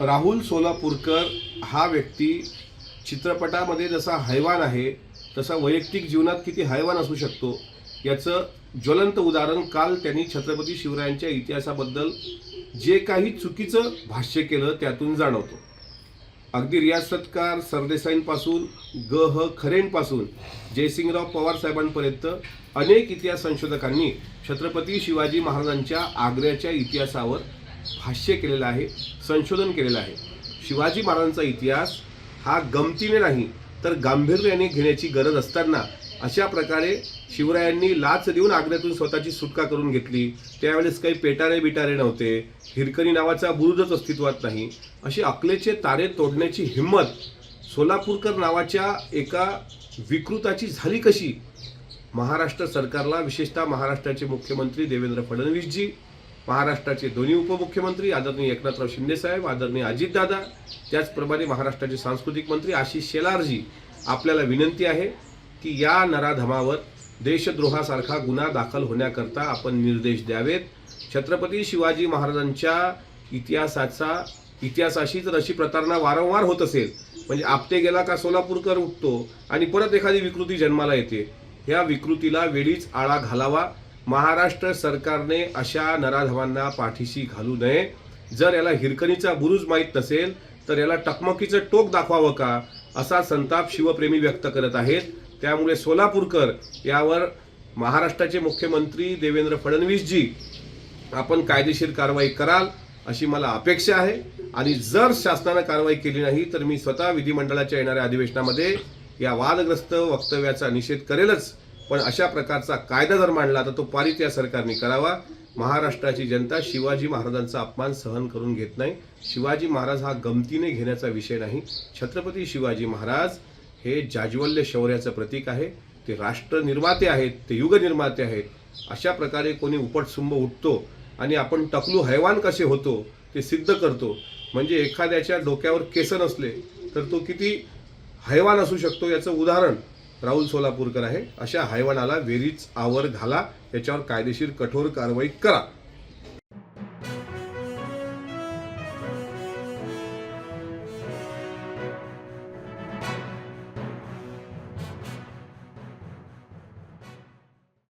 राहुल सोलापूरकर हा व्यक्ती चित्रपटामध्ये जसा हैवान आहे तसा वैयक्तिक जीवनात किती हैवान असू शकतो याचं ज्वलंत उदाहरण काल त्यांनी छत्रपती शिवरायांच्या इतिहासाबद्दल जे काही चुकीचं भाष्य केलं त्यातून जाणवतो. अगदी रियाज सत्कार सरदेसाईंपासून ग ह खरेंपासून जयसिंगराव पवार साहेबांपर्यंत अनेक इतिहास संशोधकांनी छत्रपती शिवाजी महाराजांच्या आग्र्याच्या इतिहासावर भाष्य केलेलं आहे संशोधन केलेलं आहे. शिवाजी महाराजांचा इतिहास हा गमतीने नाही तर गांभीर्याने घेण्याची गरज असताना अशा प्रकारे शिवरायांनी लाच देऊन आग्र्यातून स्वतःची सुटका करून घेतली. त्यावेळेस काही पेटारे बिटारे नव्हते हिरकणी नावाचा बुरुजच अस्तित्वात नाही. अशी अकलेचे तारे तोडण्याची हिंमत सोलापूरकर नावाच्या एका विकृताची झाली कशी? महाराष्ट्र सरकारला विशेषतः महाराष्ट्राचे मुख्यमंत्री देवेंद्र फडणवीसजी महाराष्ट्राचे दोन्ही उपमुख्यमंत्री आदरणीय एकनाथराव शिंदेसाहेब आदरणीय अजितदादा त्याचप्रमाणे महाराष्ट्राचे सांस्कृतिक मंत्री आशिष शेलारजी आपल्याला विनंती आहे की या नराधमावर देशद्रोहासारखा गुन्हा दाखल होण्याकरता आपण निर्देश द्यावेत. छत्रपती शिवाजी महाराजांच्या इतिहासाचा इतिहासाशी जर अशी प्रतारणा वारंवार होत असेल म्हणजे आपटे गेला का सोलापूरकर उठतो आणि परत एखादी विकृती जन्माला येते ह्या विकृतीला वेळीच आळा घालावा. महाराष्ट्र सरकारने अशा नराधमांना पाठीशी घालू नये. जर याला हिरकणीचा बुरुज माहीत नसेल तर याला टकमकीचं टोक दाखवावं का? असा संताप शिवप्रेमी व्यक्त करत आहेत. त्यामुळे सोलापूरकर यावर महाराष्ट्राचे मुख्यमंत्री देवेंद्र फडणवीसजी आपण कायदेशीर कारवाई कराल अशी मला अपेक्षा आहे. आणि जर शासनानं कारवाई केली नाही तर मी स्वतः विधिमंडळाच्या येणाऱ्या अधिवेशनामध्ये या वादग्रस्त वक्तव्याचा निषेध करेलच. पण अशा प्रकारचा कायदा जर मांडला तर तो पारित या सरकारने करावा. महाराष्ट्राची जनता शिवाजी महाराजांचा अपमान सहन करून घेत नाही. शिवाजी महाराज हा गमतीने घेण्याचा विषय नाही. छत्रपती शिवाजी महाराज हे जाज्वल्य शौर्याचं प्रतीक आहे. ते राष्ट्र निर्माते आहेत ते युग निर्माते आहेत. अशा प्रकारे कोणी उपटसुंब उठतो आणि आपण टकलू हैवान कसे होतो ते सिद्ध करतो. म्हणजे एखाद्याच्या डोक्यावर केस नसले तर तो किती हैवान असू शकतो याचं उदाहरण. राहुल सोलापूरकर आहे. अशा हैवानाला वेरीच आवर घाला. याच्यावर कायदेशीर कठोर कारवाई करा.